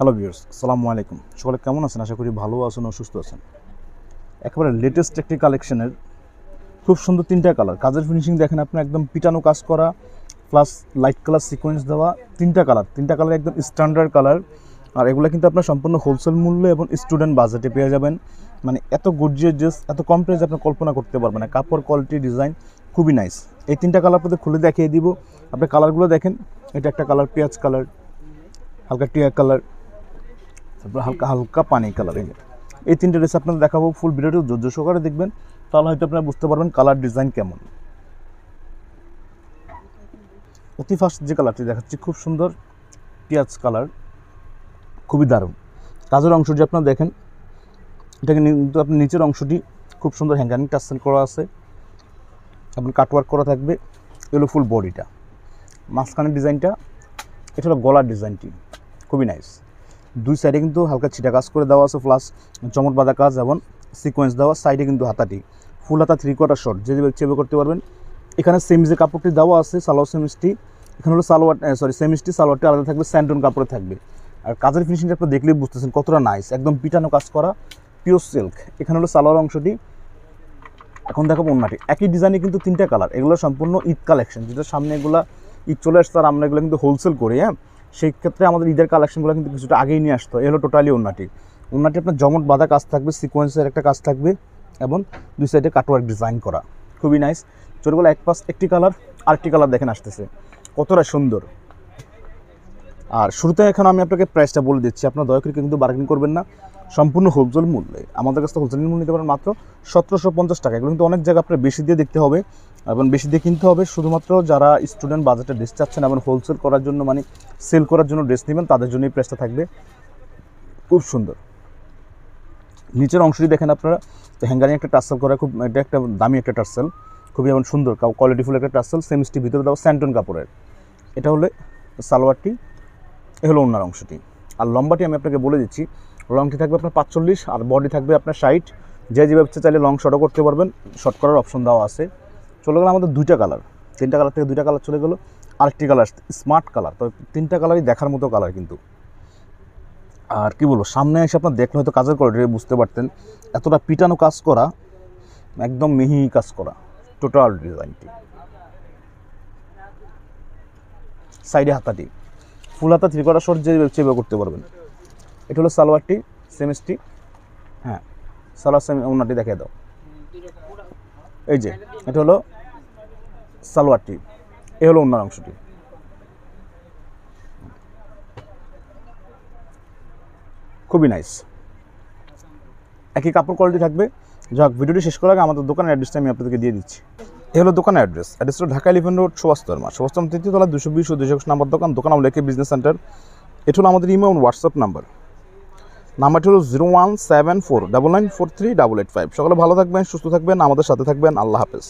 Hello viewers, আসসালামু আলাইকুম। সকলে কেমন আছেন? আশা করি ভালো আছেন ও সুস্থ আছেন। একেবারে লেটেস্ট একটি কালেকশনের খুব সুন্দর তিনটা কালার কাজের ফিনিশিং দেখেন আপনি, একদম পিটানো কাজ করা প্লাস লাইট কালার সিকোয়েন্স দেওয়া, তিনটা কালার তিনটা কালার একদম স্ট্যান্ডার্ড কালার আর এগুলো কিন্তু আপনার সম্পূর্ণ হোলসেল মূল্যে এবং স্টুডেন্ট বাজেটে পেয়ে যাবেন। মানে এত গুজিয়ে ড্রেস এত কম প্রাইসে আপনি কল্পনা করতে পারবেন না। কাপড় কোয়ালিটি ডিজাইন খুবই নাইস এই তিনটা কালার আপনাদের খুলে দেখিয়ে দিব। আপনি কালারগুলো দেখেন, এটা একটা কালার পেঁয়াজ কালার হালকা টিয়া কালার তারপর হালকা হালকা পানি কালার এই তিনটে ড্রেস আপনাদের দেখাবো ফুল ভিডিওটি ধৈর্য সহকারে দেখবেন, তাহলে হয়তো আপনারা বুঝতে পারবেন কালার ডিজাইন কেমন। অতি ফার্স্ট যে কালারটি দেখাচ্ছি, খুব সুন্দর পেঁয়াজ কালার খুবই দারুণ। কাজের অংশটি আপনারা দেখেন এটাকে কিন্তু আপনার নিচের অংশটি খুব সুন্দর হ্যাঙ্গারিং টাসেল করা আছে। আপনার কাটওয়ার্ক করা থাকবে এগুলো ফুল বডিটা মাঝখানের ডিজাইনটা এটা হলো গলার ডিজাইনটি খুবই নাইস দুই সাইডে কিন্তু হালকা ছিটা কাজ করে দেওয়া আছে প্লাস চমট বাঁধা কাজ এবং সিকোয়েন্স দেওয়া সাইডে কিন্তু হাতাটি। ফুল হাতা থ্রি কোয়ার্টার শর্ট যে চেবে করতে পারবেন। এখানে সেম যে কাপড়টি দেওয়া আছে, সালোয়ার সেমিসটি এখানে হলো সালোয়ার সরি সেমিসটি সালোয়ারটি আলাদা থাকবে স্যান্টন কাপড়ে থাকবে। আর কাজের ফিনিশিংটা আপনি দেখলেই বুঝতেছেন কতটা নাইস একদম পিটানো কাজ করা পিওর সিল্ক এখানে হলো সালোয়ার অংশটি। এখন দেখাবো অন্যটি একই ডিজাইনে কিন্তু তিনটা কালার এগুলো সম্পূর্ণ ঈদ কালেকশন যেটা সামনে এগুলা ঈদ চলে আসছে, আর আমরা এগুলো কিন্তু হোলসেল করি হ্যাঁ? সেই ক্ষেত্রে আমাদের ঈদের কালেকশনগুলো কিন্তু কিছুটা আগেই নিয়ে আসতো। এগুলো টোটালি অন্যটি অন্যটি আপনার জমট বাঁধা কাজ থাকবে সিকোয়েন্সের একটা কাজ থাকবে এবং দুই সাইডে কাটওয়ার্ক ডিজাইন করা। খুবই নাইস চোরগুলো এক পাশ একটি কালার আরেকটি কালার দেখেন আসতেছে। কতটা সুন্দর। আর শুরুতে এখন আমি আপনাকে প্রাইসটা বলে দিচ্ছি। আপনার দয়া করে কিন্তু বার্গেন করবেন না। সম্পূর্ণ হোলসেল মূল্যে। আমাদের কাছে হোলসেল মূল্য নিতে পারেন মাত্র সতেরোশো পঞ্চাশ টাকা। এগুলো কিন্তু অনেক জায়গায় আপনার বেশি দিয়ে দেখতে হবে। এবং বেশি দিয়ে কিনতে হবে। শুধুমাত্র যারা স্টুডেন্ট বাজেটে ড্রেস চাচ্ছেন এবং হোলসেল করার জন্য মানে সেল করার জন্য ড্রেস নেবেন, তাদের জন্য এই প্রাইসটা থাকবে। খুব সুন্দর। নিচের অংশটি দেখেন আপনারা। তো হ্যাঙ্গারিং একটা টার্সেল করা, খুব এটা একটা দামি একটা টার্সেল খুবই এমন সুন্দর কোয়ালিটিফুল একটা টার্সেল সেমিস্টি ভিতরে দেওয়া স্যান্টন কাপড়ের। এটা হলে সালোয়ারটি। এ হলো অন্যার অংশটি। আর লম্বাটি আমি আপনাকে বলে দিচ্ছি। লংটি থাকবে আপনার পাঁচচল্লিশ, আর বডি থাকবে আপনার ষাট। যে যে ব্যবসা চাইলে লং শর্টও করতে পারবেন। শর্ট করার অপশন দেওয়া আছে। চলে গেলো আমাদের দুইটা কালার। তিনটা কালার থেকে দুইটা কালার চলে গেলো, আরেকটি কালার স্মার্ট কালার। তবে তিনটা কালারই দেখার মতো কালার কিন্তু। আর কি বলব, সামনে এসে আপনার দেখলে হয়তো কাজের কোয়ালিটি বুঝতে পারতেন, এতটা পিটানো কাজ করা, একদম মিহি কাজ করা টোটাল ডিজাইনটি সাইডে হাতাটি। ফুল হাতা থ্রি কোয়ার্টার শর্ট যে চেবে করতে পারবেন। এটা হলো সালোয়ারটি সেমিসটি হ্যাঁ সালোয়ার সেমি ওনারটি দেখে দাও। এই যে, এটা হলো সালোয়ারটি। এ হলো অন্যার অংশটি। খুবই নাইস। একই কাপড় কোয়ালিটি থাকবে। যাক, ভিডিওটি শেষ করার আগে আমাদের দোকানের অ্যাড্রেসটা আমি আপনাদেরকে দিয়ে দিচ্ছি। এ হলো দোকানের অ্যাড্রেস অ্যাড্রেস হলো ঢাকা ইলেভেন রোড সুভাষতর্মা সুভাষতর্মা তৃতীয় তলা দুশো বিশ ও দুশো নাম্বার দোকান দোকান লেখে বিজনেস সেন্টার এটা হলো আমাদের ইমেল হোয়াটসঅ্যাপ নাম্বার নাম্বারটি হলো zero one seven four double nine four three double eight five. সকালে ভালো থাকবেন, সুস্থ থাকবেন, আমাদের সাথে থাকবেন। আল্লাহ হাফেজ।